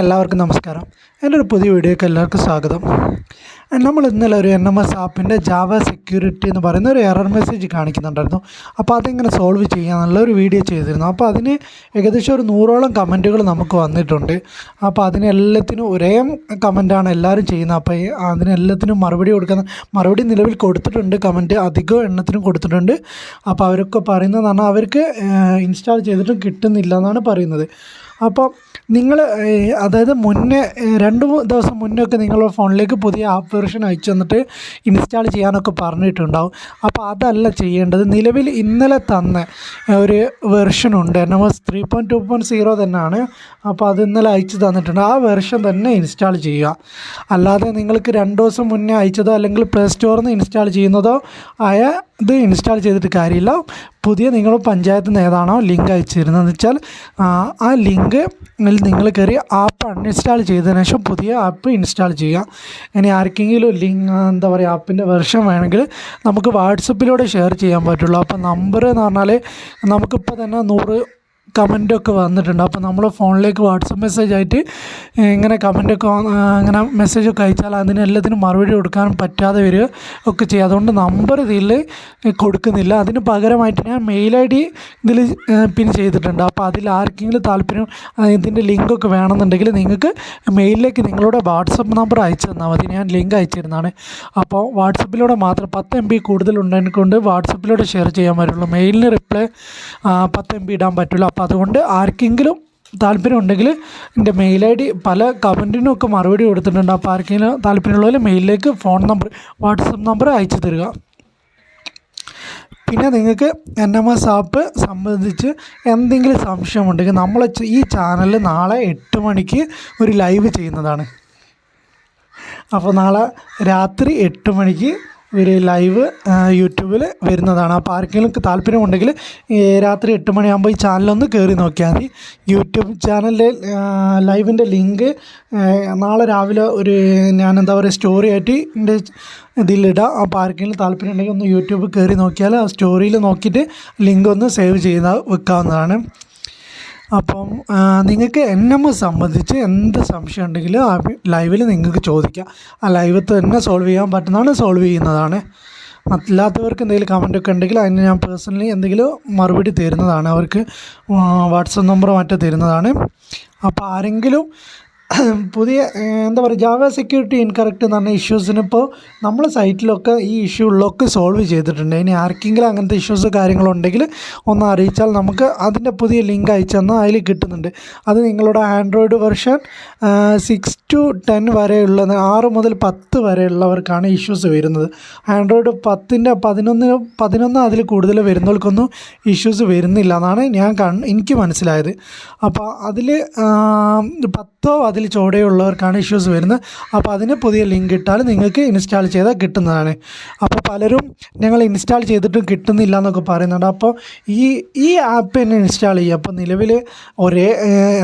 എല്ലാവർക്കും നമസ്കാരം. എന്റെ ഒരു പുതിയ വീഡിയോയ്ക്ക് എല്ലാവർക്കും സ്വാഗതം. നമ്മൾ ഇന്നലെ ഒരു എൻ എം എസ് ആപ്പിന്റെ ജാവ സെക്യൂരിറ്റി എന്ന് പറയുന്ന ഒരു എറർ മെസ്സേജ് കാണിക്കുന്നുണ്ടായിരുന്നു. അപ്പോൾ അതെങ്ങനെ സോൾവ് ചെയ്യാന്നുള്ള ഒരു വീഡിയോ ചെയ്തിരുന്നു. അപ്പോൾ അതിന് ഏകദേശം ഒരു നൂറോളം കമന്റുകൾ നമുക്ക് വന്നിട്ടുണ്ട്. അപ്പോൾ അതിനെല്ലാത്തിനും ഒരേ കമന്റാണ് എല്ലാവരും ചെയ്യുന്നത്. അപ്പോൾ അതിനെല്ലാത്തിനും മറുപടി കൊടുക്കുന്ന മറുപടി നിലവിൽ കൊടുത്തിട്ടുണ്ട്. കമന്റ് അധികം എണ്ണത്തിനും കൊടുത്തിട്ടുണ്ട്. അപ്പോൾ അവരൊക്കെ പറഞ്ഞാൽ അവർക്ക് ഇൻസ്റ്റാൾ ചെയ്തിട്ടും കിട്ടുന്നില്ല എന്നാണ് പറയുന്നത്. അപ്പോൾ നിങ്ങൾ അതായത് മുന്നേ രണ്ട് ദിവസം മുന്നേ ഒക്കെ നിങ്ങളുടെ ഫോണിലേക്ക് പുതിയ ആപ്പ് വെർഷൻ അയച്ചു തന്നിട്ട് ഇൻസ്റ്റാൾ ചെയ്യാനൊക്കെ പറഞ്ഞിട്ടുണ്ടാവും. അപ്പോൾ അതല്ല ചെയ്യേണ്ടത്. നിലവിൽ ഇന്നലെ തന്ന ഒരു വെർഷൻ ഉണ്ട്. N M S three point two point zero തന്നെയാണ് അപ്പോൾ അത് ഇന്നലെ അയച്ചു തന്നിട്ടുണ്ട്. ആ വെർഷൻ തന്നെ ഇൻസ്റ്റാൾ ചെയ്യുക. അല്ലാതെ നിങ്ങൾക്ക് രണ്ട് ദിവസം മുന്നേ അയച്ചതോ അല്ലെങ്കിൽ പ്ലേ സ്റ്റോറിൽ നിന്ന് ഇൻസ്റ്റാൾ ചെയ്യുന്നതോ ആയ ഇത് ഇൻസ്റ്റാൾ ചെയ്തിട്ട് കാര്യമില്ല. പുതിയ നിങ്ങൾ പഞ്ചായത്ത് നേതാണോ ലിങ്ക് അയച്ചു തരുന്നതെന്ന് വെച്ചാൽ ആ ലിങ്ക് നിങ്ങൾ കയറി ആപ്പ് അൺഇൻസ്റ്റാൾ ചെയ്തതിന് ശേഷം പുതിയ ആപ്പ് ഇൻസ്റ്റാൾ ചെയ്യുക. ഇനി ആർക്കെങ്കിലും ലിങ്ക് എന്താ പറയുക ആപ്പിന്റെ വെർഷൻ വേണമെങ്കിൽ നമുക്ക് വാട്സപ്പിലൂടെ ഷെയർ ചെയ്യാൻ പറ്റുള്ളൂ. അപ്പോൾ നമ്പർ എന്ന് പറഞ്ഞാൽ നമുക്കിപ്പോൾ തന്നെ നൂറ് കമന്റൊക്കെ വന്നിട്ടുണ്ട്. അപ്പോൾ നമ്മൾ ഫോണിലേക്ക് വാട്സപ്പ് മെസ്സേജ് ആയിട്ട് ഇങ്ങനെ കമന്റൊക്കെ അങ്ങനെ മെസ്സേജൊക്കെ അയച്ചാൽ അതിന് എല്ലാത്തിനും മറുപടി കൊടുക്കാൻ പറ്റാതെ വരിക ഒക്കെ ചെയ്യും. അതുകൊണ്ട് നമ്പർ ഇതിൽ കൊടുക്കുന്നില്ല. അതിന് പകരമായിട്ട് ഞാൻ മെയിൽ ഐ ഡി ഇതിൽ പിൻ ചെയ്തിട്ടുണ്ട്. അപ്പോൾ അതിൽ ആർക്കെങ്കിലും താല്പര്യം ഇതിന്റെ ലിങ്കൊക്കെ വേണമെന്നുണ്ടെങ്കിൽ നിങ്ങൾക്ക് മെയിലിലേക്ക് നിങ്ങളുടെ വാട്സപ്പ് നമ്പർ അയച്ചു തന്നാൽ മതി. ഞാൻ ലിങ്ക് അയച്ചിരുന്നതാണ്. അപ്പോൾ വാട്സപ്പിലൂടെ മാത്രം പത്ത് എം ബി കൂടുതൽ ഉണ്ടെങ്കിൽ കൊണ്ട് വാട്സപ്പിലൂടെ ഷെയർ ചെയ്യാൻ പറ്റുള്ളൂ. മെയിലിന് റിപ്ലൈ പത്ത് എം ബി ഇടാൻ പറ്റുള്ളൂ. അപ്പോൾ അതുകൊണ്ട് ആർക്കെങ്കിലും താല്പര്യം ഉണ്ടെങ്കിൽ എന്റെ മെയിൽ ഐ ഡി പല കമന്റിനും ഒക്കെ മറുപടി കൊടുത്തിട്ടുണ്ട്. അപ്പോൾ ആർക്കെങ്കിലും താല്പര്യമുള്ളവർ മെയിലിലേക്ക് ഫോൺ നമ്പർ വാട്സപ്പ് നമ്പർ അയച്ചു തരിക. പിന്നെ നിങ്ങൾക്ക് എൻ എം എസ് ആപ്പ് സംബന്ധിച്ച് എന്തെങ്കിലും സംശയമുണ്ടെങ്കിൽ നമ്മൾ ഈ ചാനലിൽ നാളെ എട്ട് മണിക്ക് ഒരു ലൈവ് ചെയ്യുന്നതാണ്. അപ്പോൾ നാളെ രാത്രി എട്ട് മണിക്ക് ഒരു ലൈവ് യൂട്യൂബിൽ വരുന്നതാണ്. അപ്പോൾ ആർക്കെങ്കിലും താല്പര്യമുണ്ടെങ്കിൽ രാത്രി എട്ട് മണിയാകുമ്പോൾ ഈ ചാനലൊന്ന് കയറി നോക്കിയാൽ മതി. യൂട്യൂബ് ചാനലിലെ ലൈവിന്റെ ലിങ്ക് നാളെ രാവിലെ ഒരു ഞാൻ എന്താ പറയുക സ്റ്റോറി ആയിട്ട് എന്റെ ഇതിലിടാം. അപ്പോൾ ആർക്കെങ്കിലും താല്പര്യം ഉണ്ടെങ്കിൽ ഒന്ന് യൂട്യൂബ് കയറി നോക്കിയാൽ ആ സ്റ്റോറിയിൽ നോക്കിയിട്ട് ലിങ്ക് ഒന്ന് സേവ് ചെയ്ത് വെക്കാവുന്നതാണ്. അപ്പം നിങ്ങൾക്ക് എൻ എം സംബന്ധിച്ച് എന്ത് സംശയം ഉണ്ടെങ്കിലും ആ ലൈവിൽ നിങ്ങൾക്ക് ചോദിക്കാം. ആ ലൈവ് തന്നെ സോൾവ് ചെയ്യാൻ പറ്റുന്നതാണ് സോൾവ് ചെയ്യുന്നതാണ്. അല്ലാത്തവർക്ക് എന്തെങ്കിലും കമന്റ് ഒക്കെ ഉണ്ടെങ്കിൽ അതിന് ഞാൻ പേഴ്സണലി എന്തെങ്കിലും മറുപടി തരുന്നതാണ്. അവർക്ക് വാട്സപ്പ് നമ്പർ മറ്റോ തരുന്നതാണ്. അപ്പോൾ ആരെങ്കിലും പുതിയ എന്താ പറയുക ജാവ സെക്യൂരിറ്റി ഇൻകറക്റ്റ് എന്ന് പറഞ്ഞ ഇഷ്യൂസിന് ഇപ്പോൾ നമ്മളെ സൈറ്റിലൊക്കെ ഈ ഇഷ്യൂ ഉള്ളതൊക്കെ സോൾവ് ചെയ്തിട്ടുണ്ട്. ഇനി ആർക്കെങ്കിലും അങ്ങനത്തെ ഇഷ്യൂസ് കാര്യങ്ങളുണ്ടെങ്കിൽ ഒന്ന് അറിയിച്ചാൽ നമുക്ക് അതിന്റെ പുതിയ ലിങ്ക് അയച്ചു തന്നാൽ അതിൽ കിട്ടുന്നുണ്ട്. അത് നിങ്ങളുടെ Android version six to ten വരെയുള്ള ആറ് മുതൽ പത്ത് വരെയുള്ളവർക്കാണ് ഇഷ്യൂസ് വരുന്നത്. ആൻഡ്രോയിഡ് പത്തിന്റെ പതിനൊന്ന് പതിനൊന്ന് അതിൽ കൂടുതൽ വരുന്നവർക്കൊന്നും ഇഷ്യൂസ് വരുന്നില്ല എന്നാണ് ഞാൻ കൺ എനിക്ക് മനസ്സിലായത്. അപ്പോൾ അതിൽ പത്തോ അതിൽ ചോടെയുള്ളവർക്കാണ് ഇഷ്യൂസ് വരുന്നത്. അപ്പോൾ അതിന് പുതിയ ലിങ്ക് ഇട്ടാൽ നിങ്ങൾക്ക് ഇൻസ്റ്റാൾ ചെയ്താൽ കിട്ടുന്നതാണ്. അപ്പോൾ പലരും ഞങ്ങൾ ഇൻസ്റ്റാൾ ചെയ്തിട്ടും കിട്ടുന്നില്ല എന്നൊക്കെ പറയുന്നുണ്ട്. അപ്പോൾ ഈ ഈ ആപ്പ് തന്നെ ഇൻസ്റ്റാൾ ചെയ്യുക. അപ്പോൾ നിലവിൽ ഒരേ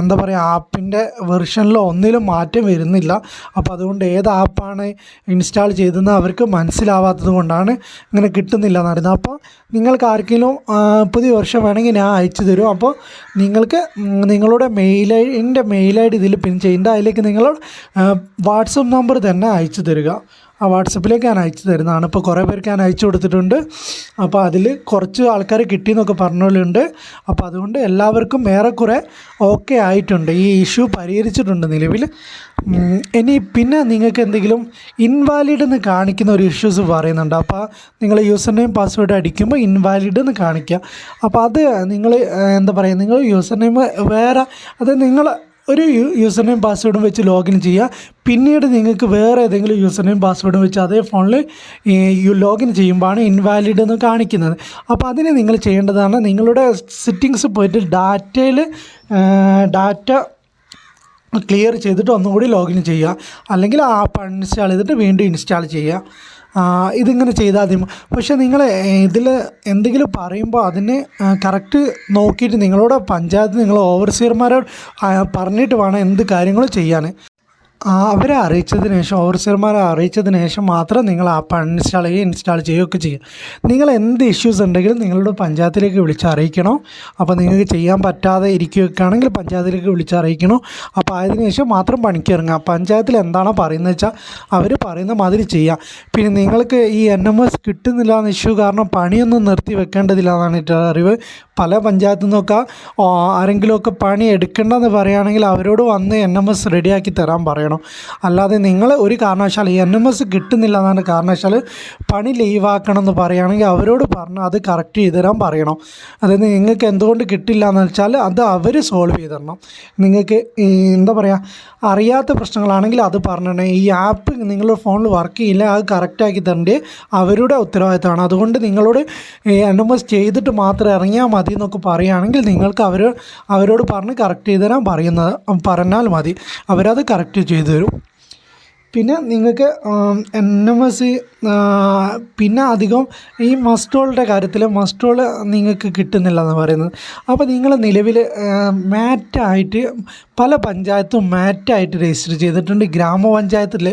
എന്താ പറയുക ആപ്പിന്റെ വെർഷനിലോ ഒന്നിലും മാറ്റം വരുന്നില്ല. അപ്പോൾ അതുകൊണ്ട് ഏത് ആപ്പാണ് ഇൻസ്റ്റാൾ ചെയ്തതെന്ന് അവർക്ക് മനസ്സിലാവാത്തത് കൊണ്ടാണ് ഇങ്ങനെ കിട്ടുന്നില്ല എന്ന് പറയുന്നത് അപ്പോൾ നിങ്ങൾക്ക് ആർക്കെങ്കിലും പുതിയ വർഷം വേണമെങ്കിൽ ഞാൻ അയച്ചു തരും. അപ്പോൾ നിങ്ങൾക്ക് നിങ്ങളുടെ മെയിൽ ഐ എന്റെ മെയിൽ ഐ ഡി ഇതിൽ പിൻ ചെയ്യേണ്ട അതിലേക്ക് നിങ്ങൾ വാട്സപ്പ് നമ്പർ തന്നെ അയച്ചു തരിക. ആ വാട്സപ്പിലേക്ക് ഞാൻ അയച്ചു തരുന്നതാണ്. ഇപ്പോൾ കുറേ പേർക്ക് ഞാൻ അയച്ചു കൊടുത്തിട്ടുണ്ട്. അപ്പോൾ അതിൽ കുറച്ച് ആൾക്കാർ കിട്ടിയെന്നൊക്കെ പറഞ്ഞുണ്ട് അപ്പോൾ അതുകൊണ്ട് എല്ലാവർക്കും ഏറെക്കുറെ ഓക്കെ ആയിട്ടുണ്ട്. ഈ ഇഷ്യൂ പരിഹരിച്ചിട്ടുണ്ട് നിലവിൽ. ഇനി പിന്നെ നിങ്ങൾക്ക് എന്തെങ്കിലും ഇൻവാലിഡ് എന്ന് കാണിക്കുന്ന ഒരു ഇഷ്യൂസ് പറയുന്നുണ്ട്. അപ്പോൾ നിങ്ങൾ യൂസർ നെയിം പാസ്വേഡ് അടിക്കുമ്പോൾ ഇൻവാലിഡ് എന്ന് കാണിക്കുക. അപ്പോൾ അത് നിങ്ങൾ എന്താ പറയുക നിങ്ങൾ യൂസർ നെയിം വേറെ അത് നിങ്ങൾ ഒരു യൂസർ നെയിം പാസ്വേഡും വെച്ച് ലോഗിൻ ചെയ്യുക. പിന്നീട് നിങ്ങൾക്ക് വേറെ ഏതെങ്കിലും യൂസർ നെയിം പാസ്വേഡും വെച്ച് അതേ ഫോണിൽ ലോഗിൻ ചെയ്യുമ്പോഴാണ് ഇൻവാലിഡ് എന്ന് കാണിക്കുന്നത്. അപ്പോൾ അതിന് നിങ്ങൾ ചെയ്യേണ്ടതാണ് നിങ്ങളുടെ സെറ്റിങ്സ് പോയിട്ട് ഡാറ്റയിൽ ഡാറ്റ ക്ലിയർ ചെയ്തിട്ട് ഒന്നുകൂടി ലോഗിൻ ചെയ്യുക. അല്ലെങ്കിൽ ആപ്പ് അൺഇൻസ്റ്റാൾ ചെയ്തിട്ട് വീണ്ടും ഇൻസ്റ്റാൾ ചെയ്യുക. ഇതിങ്ങനെ ചെയ്താൽ മതി. പക്ഷേ നിങ്ങൾ ഇതിൽ എന്തെങ്കിലും പറയുമ്പോൾ അതിനെ കറക്റ്റ് നോക്കിയിട്ട് നിങ്ങളോട് പഞ്ചായത്ത് നിങ്ങൾ ഓവർസിയർമാരോട് പറഞ്ഞിട്ട് വേണം എന്ത് കാര്യങ്ങളും ചെയ്യാൻ അവരെ അറിയിച്ചതിന് ശേഷം ഓഫീസർമാരെ അറിയിച്ചതിന് ശേഷം മാത്രം നിങ്ങൾ ആപ്പ് അൺഇൻസ്റ്റാൾ ചെയ്യുക ഇൻസ്റ്റാൾ ചെയ്യുകയൊക്കെ ചെയ്യുക നിങ്ങൾ എന്ത് ഇഷ്യൂസ് ഉണ്ടെങ്കിലും നിങ്ങളുടെ പഞ്ചായത്തിലേക്ക് വിളിച്ച് അറിയിക്കണം. അപ്പോൾ നിങ്ങൾക്ക് ചെയ്യാൻ പറ്റാതെ ഇരിക്കുകയൊക്കെ ആണെങ്കിൽ പഞ്ചായത്തിലേക്ക് വിളിച്ച് അറിയിക്കണം. അപ്പോൾ അതിന് ശേഷം മാത്രം പണിക്ക് ഇറങ്ങുക. പഞ്ചായത്തിൽ എന്താണോ പറയുന്നത് വെച്ചാൽ അവർ പറയുന്ന മാതിരി ചെയ്യാം. പിന്നെ നിങ്ങൾക്ക് ഈ എൻ എം എസ് കിട്ടുന്നില്ല എന്ന ഇഷ്യൂ കാരണം പണിയൊന്നും നിർത്തി വെക്കേണ്ടതില്ല എന്നാണ് എന്റെ അറിവ്. പല പഞ്ചായത്തു നിന്നൊക്കെ ആരെങ്കിലുമൊക്കെ പണി എടുക്കേണ്ടെന്ന് പറയുകയാണെങ്കിൽ അവരോട് വന്ന് എൻ എം എസ് റെഡിയാക്കി തരാൻ പറയണം. അല്ലാതെ നിങ്ങൾ ഒരു കാരണവശാൽ ഈ എൻ എം എസ് കിട്ടുന്നില്ല എന്നാണ് കാരണവശാൽ പണി ലീവാക്കണം എന്ന് പറയുകയാണെങ്കിൽ അവരോട് പറഞ്ഞ് അത് കറക്റ്റ് ചെയ്ത് തരാൻ പറയണം. അതായത് നിങ്ങൾക്ക് എന്തുകൊണ്ട് കിട്ടില്ല എന്ന് വെച്ചാൽ അത് അവർ സോൾവ് ചെയ്ത് തരണം നിങ്ങൾക്ക് എന്താ പറയുക അറിയാത്ത പ്രശ്നങ്ങളാണെങ്കിൽ അത് പറഞ്ഞിടണം. ഈ ആപ്പ് നിങ്ങളുടെ ഫോണിൽ വർക്ക് ചെയ്യില്ല അത് കറക്റ്റാക്കി തരേണ്ടത് അവരുടെ ഉത്തരവാദിത്തമാണ്. അതുകൊണ്ട് നിങ്ങളോട് എൻ എം എസ് ചെയ്തിട്ട് മാത്രം ഇറങ്ങിയാൽ മതി എന്നൊക്കെ പറയുകയാണെങ്കിൽ നിങ്ങൾക്ക് അവർ അവരോട് പറഞ്ഞ് കറക്റ്റ് ചെയ്ത് തരാൻ പറയുന്നത് പറഞ്ഞാൽ മതി. അവരത് കറക്റ്റ് ചെയ്തു തരും പിന്നെ നിങ്ങൾക്ക് എൻ എം എസ് പിന്നെ അധികം ഈ മസ്റ്റോളുടെ കാര്യത്തിൽ മസ്റ്റോൾ നിങ്ങൾക്ക് കിട്ടുന്നില്ല എന്ന് പറയുന്നത് അപ്പോൾ നിങ്ങൾ നിലവിൽ മാറ്റായിട്ട് പല പഞ്ചായത്തും മാറ്റായിട്ട് രജിസ്റ്റർ ചെയ്തിട്ടുണ്ട്. ഗ്രാമപഞ്ചായത്തിൽ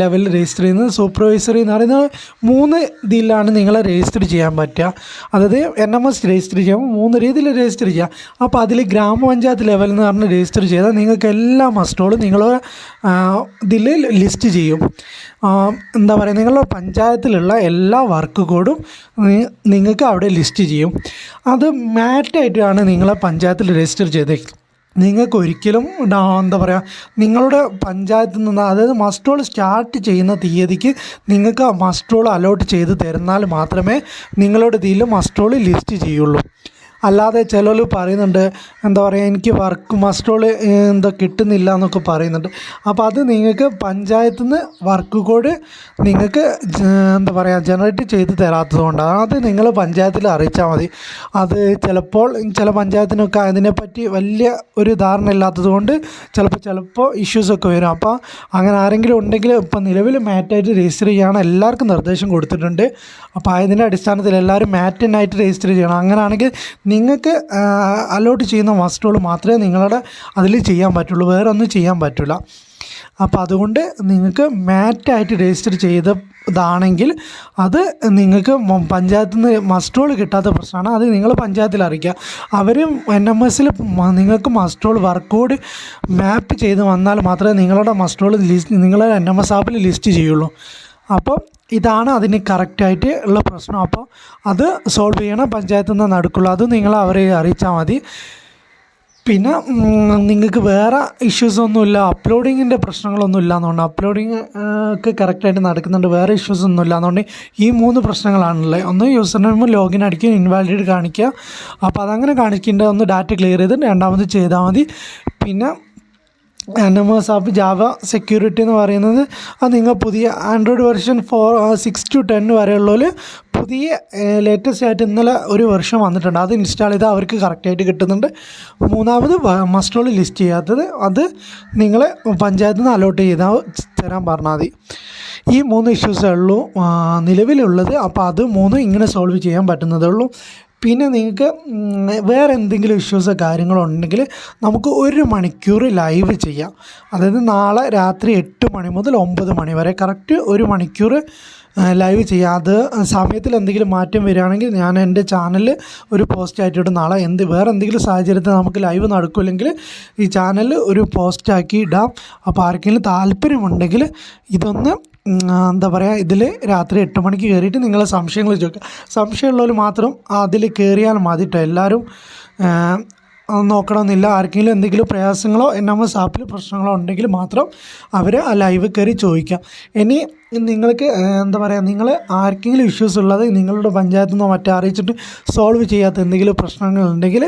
ലെവലിൽ രജിസ്റ്റർ ചെയ്യുന്നത് സൂപ്പർവൈസറി എന്ന് പറയുന്നത് മൂന്ന് ഇതിലാണ് നിങ്ങളെ രജിസ്റ്റർ ചെയ്യാൻ പറ്റുക. അതായത് എൻ എം എസ് രജിസ്റ്റർ ചെയ്യുമ്പോൾ മൂന്ന് രീതിയിൽ രജിസ്റ്റർ ചെയ്യാം. അപ്പോൾ അതിൽ ഗ്രാമപഞ്ചായത്ത് ലെവലിൽ എന്ന് പറഞ്ഞ് രജിസ്റ്റർ ചെയ്താൽ നിങ്ങൾക്ക് എല്ലാ മസ്റ്റോളും നിങ്ങൾ ഇതിൽ ലിസ്റ്റ് ചെയ്യും. എന്താ പറയുക നിങ്ങളുടെ പഞ്ചായത്തിലുള്ള എല്ലാ വർക്ക് കോഡും നിങ്ങൾക്ക് അവിടെ ലിസ്റ്റ് ചെയ്യും. അത് മാറ്റായിട്ടാണ് നിങ്ങളെ പഞ്ചായത്തിൽ രജിസ്റ്റർ ചെയ്തേക്കുന്നത് നിങ്ങൾക്ക് ഒരിക്കലും എന്താ പറയുക നിങ്ങളുടെ പഞ്ചായത്തിൽ നിന്ന് അതായത് മസ്റ്റോൾ സ്റ്റാർട്ട് ചെയ്യുന്ന തീയതിക്ക് നിങ്ങൾക്ക് മസ്റ്റോൾ അലോട്ട് ചെയ്ത് തരുന്നാൽ മാത്രമേ നിങ്ങളുടെ ഇതിൽ മസ്റ്റോൾ ലിസ്റ്റ് ചെയ്യുള്ളൂ. അല്ലാതെ ചിലർ പറയുന്നുണ്ട് എന്താ പറയുക എനിക്ക് വർക്ക് മസ്റ്റോൾ എന്താ കിട്ടുന്നില്ല എന്നൊക്കെ പറയുന്നുണ്ട്. അപ്പോൾ അത് നിങ്ങൾക്ക് പഞ്ചായത്തിൽ നിന്ന് വർക്ക് കോഡ് നിങ്ങൾക്ക് എന്താ പറയുക ജനറേറ്റ് ചെയ്ത് തരാത്തത് കൊണ്ടാണ് അത് നിങ്ങൾ പഞ്ചായത്തിൽ അറിയിച്ചാൽ മതി. അത് ചിലപ്പോൾ ചില പഞ്ചായത്തിനൊക്കെ അതിനെപ്പറ്റി വലിയ ഒരു ധാരണ ഇല്ലാത്തതുകൊണ്ട് ചിലപ്പോൾ ചിലപ്പോൾ ഇഷ്യൂസൊക്കെ വരും. അപ്പോൾ അങ്ങനെ ആരെങ്കിലും ഉണ്ടെങ്കിൽ ഇപ്പോൾ നിലവിൽ മാറ്റായിട്ട് രജിസ്റ്റർ ചെയ്യാൻ എല്ലാവർക്കും നിർദ്ദേശം കൊടുത്തിട്ടുണ്ട്. അപ്പോൾ അതിന്റെ അടിസ്ഥാനത്തിൽ എല്ലാവരും മാറ്റിനായിട്ട് രജിസ്റ്റർ ചെയ്യണം. അങ്ങനെയാണെങ്കിൽ നിങ്ങൾക്ക് അലോട്ട് ചെയ്യുന്ന മസ്റ്റുകൾ മാത്രമേ നിങ്ങളുടെ അതിൽ ചെയ്യാൻ പറ്റുള്ളൂ. വേറെ ഒന്നും ചെയ്യാൻ പറ്റില്ല. അപ്പോൾ അതുകൊണ്ട് നിങ്ങൾക്ക് മാറ്റായിട്ട് രജിസ്റ്റർ ചെയ്തതാണെങ്കിൽ അത് നിങ്ങൾക്ക് പഞ്ചായത്തിൽ നിന്ന് മസ്റ്റോൾ കിട്ടാത്ത പ്രശ്നമാണ്. അത് നിങ്ങൾ പഞ്ചായത്തിൽ അറിയിക്കുക. അവരും എൻ എം എസിൽ നിങ്ങൾക്ക് മസ്റ്റോൾ വർക്കൗട്ട് മാപ്പ് ചെയ്ത് വന്നാൽ മാത്രമേ നിങ്ങളുടെ മസ്റ്റോൾ ലിസ്റ്റ് നിങ്ങളുടെ എൻ എം എസ് ആപ്പിൽ ലിസ്റ്റ് ചെയ്യുള്ളൂ. അപ്പോൾ ഇതാണ് അതിന് കറക്റ്റായിട്ട് ഉള്ള പ്രശ്നം. അപ്പോൾ അത് സോൾവ് ചെയ്യണം പഞ്ചായത്തിൽ നിന്ന് നടക്കുള്ളൂ. അത് നിങ്ങൾ അവരെ അറിയിച്ചാൽ മതി. പിന്നെ നിങ്ങൾക്ക് വേറെ ഇഷ്യൂസ് ഒന്നുമില്ല അപ്ലോഡിങ്ങിന്റെ പ്രശ്നങ്ങളൊന്നും ഇല്ല എന്നുകൊണ്ട് അപ്ലോഡിങ് ഒക്കെ കറക്റ്റായിട്ട് നടക്കുന്നുണ്ട്. വേറെ ഇഷ്യൂസ് ഒന്നും ഇല്ല എന്നുകൊണ്ട് ഈ മൂന്ന് പ്രശ്നങ്ങളാണുള്ളത്. ഒന്ന് യൂസർ നെയിം ലോഗിൻ അടിക്കുക ഇൻവാലിഡ് കാണിക്കുക. അപ്പോൾ അതങ്ങനെ കാണിക്കേണ്ടത് ഒന്ന് ഡാറ്റ ക്ലിയർ ചെയ്ത് രണ്ടാമത് ചെയ്താൽ മതി. പിന്നെ N M S app Java security എന്ന് പറയുന്നത് അത് നിങ്ങൾ പുതിയ Android version four six to ten വരെയുള്ളതിൽ പുതിയ ലേറ്റസ്റ്റ് ആയിട്ട് ഇന്നലെ ഒരു വെർഷൻ വന്നിട്ടുണ്ട്. അത് ഇൻസ്റ്റാൾ ചെയ്താൽ അവർക്ക് കറക്റ്റായിട്ട് കിട്ടുന്നുണ്ട്. മൂന്നാമത് മസ്റ്റോൾ ലിസ്റ്റ് ചെയ്യാത്തത് അത് നിങ്ങൾ പഞ്ചായത്തിൽ നിന്ന് അലോട്ട് ചെയ്താൽ തരാൻ പറഞ്ഞാൽ മതി. ഈ മൂന്ന് ഇഷ്യൂസേ ഉള്ളൂ നിലവിലുള്ളത്. അപ്പോൾ അത് മൂന്നും ഇങ്ങനെ സോൾവ് ചെയ്യാൻ പറ്റുന്നതേ ഉള്ളൂ. പിന്നെ നിങ്ങൾക്ക് വേറെ എന്തെങ്കിലും ഇഷ്യൂസോ കാര്യങ്ങളോ ഉണ്ടെങ്കിൽ നമുക്ക് ഒരു മണിക്കൂർ ലൈവ് ചെയ്യാം. അതായത് നാളെ രാത്രി എട്ട് മണി മുതൽ ഒമ്പത് മണി വരെ കറക്റ്റ് ഒരു മണിക്കൂർ ലൈവ് ചെയ്യാം. അത് സമയത്തിൽ എന്തെങ്കിലും മാറ്റം വരികയാണെങ്കിൽ ഞാൻ എന്റെ ചാനലിൽ ഒരു പോസ്റ്റ് ആയിട്ടിട്ട് നാളെ എന്ത് വേറെ എന്തെങ്കിലും സാഹചര്യത്തിൽ നമുക്ക് ലൈവ് നടക്കില്ലെങ്കിൽ ഈ ചാനലിൽ ഒരു പോസ്റ്റാക്കി ഇടാം. അപ്പോൾ ആർക്കെങ്കിലും താല്പര്യമുണ്ടെങ്കിൽ ഇതൊന്ന് എന്താ പറയുക ഇതിൽ രാത്രി എട്ട് മണിക്ക് കയറിയിട്ട് നിങ്ങളെ സംശയങ്ങൾ ചോദിക്കുക സംശയമുള്ളവർ മാത്രം അതിൽ കയറിയാൽ മതി കേട്ടോ എല്ലാവരും നോക്കണമെന്നില്ല. ആർക്കെങ്കിലും എന്തെങ്കിലും പ്രയാസങ്ങളോ എൻ എം എസ് ആപ്പിൽ പ്രശ്നങ്ങളോ ഉണ്ടെങ്കിൽ മാത്രം അവർ ആ ലൈവ് കയറി ചോദിക്കാം. ഇനി നിങ്ങൾക്ക് എന്താ പറയുക നിങ്ങൾ ആർക്കെങ്കിലും ഇഷ്യൂസ് ഉള്ളത് നിങ്ങളുടെ പഞ്ചായത്തു നിന്നോ മറ്റോ അറിയിച്ചിട്ട് സോൾവ് ചെയ്യാത്ത എന്തെങ്കിലും പ്രശ്നങ്ങളുണ്ടെങ്കിൽ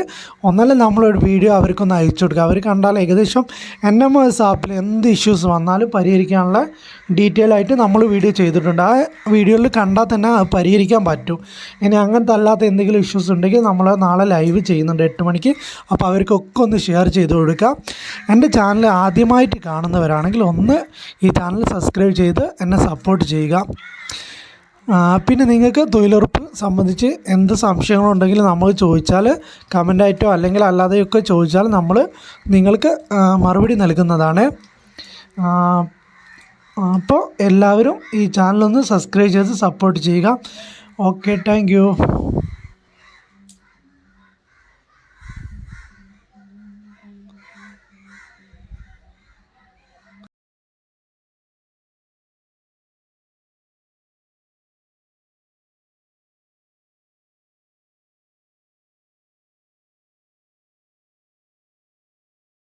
ഒന്നല്ല നമ്മളൊരു വീഡിയോ അവർക്കൊന്ന് അയച്ചു കൊടുക്കുക. അവർ കണ്ടാൽ ഏകദേശം എൻ എം എസ് ആപ്പിൽ എന്ത് ഇഷ്യൂസ് വന്നാലും പരിഹരിക്കാനുള്ള ഡീറ്റെയിൽ ആയിട്ട് നമ്മൾ വീഡിയോ ചെയ്തിട്ടുണ്ട്. ആ വീഡിയോയിൽ കണ്ടാൽ തന്നെ പരിഹരിക്കാൻ പറ്റും. ഇനി അങ്ങനത്തെ അല്ലാത്ത എന്തെങ്കിലും ഇഷ്യൂസ് ഉണ്ടെങ്കിൽ നമ്മൾ നാളെ ലൈവ് ചെയ്യുന്നുണ്ട് എട്ട് മണിക്ക്. അപ്പോൾ അവർക്കൊക്കെ ഒന്ന് ഷെയർ ചെയ്ത് കൊടുക്കാം എന്റെ ചാനൽ ആദ്യമായിട്ട് കാണുന്നവരാണെങ്കിൽ ഒന്ന് ഈ ചാനൽ സബ്സ്ക്രൈബ് ചെയ്ത് എന്നെ സപ്പോർട്ട് ചെയ്യുക. പിന്നെ നിങ്ങൾക്ക് തൊഴിലുറപ്പ് സംബന്ധിച്ച് എന്ത് സംശയങ്ങളുണ്ടെങ്കിലും നമ്മൾ ചോദിച്ചാൽ കമന്റായിട്ടോ അല്ലെങ്കിൽ അല്ലാതെയൊക്കെ ചോദിച്ചാൽ നമ്മൾ നിങ്ങൾക്ക് മറുപടി നൽകുന്നതാണ്. അപ്പോൾ എല്ലാവരും ഈ ചാനലൊന്ന് സബ്സ്ക്രൈബ് ചെയ്ത് സപ്പോർട്ട് ചെയ്യുക. Okay thank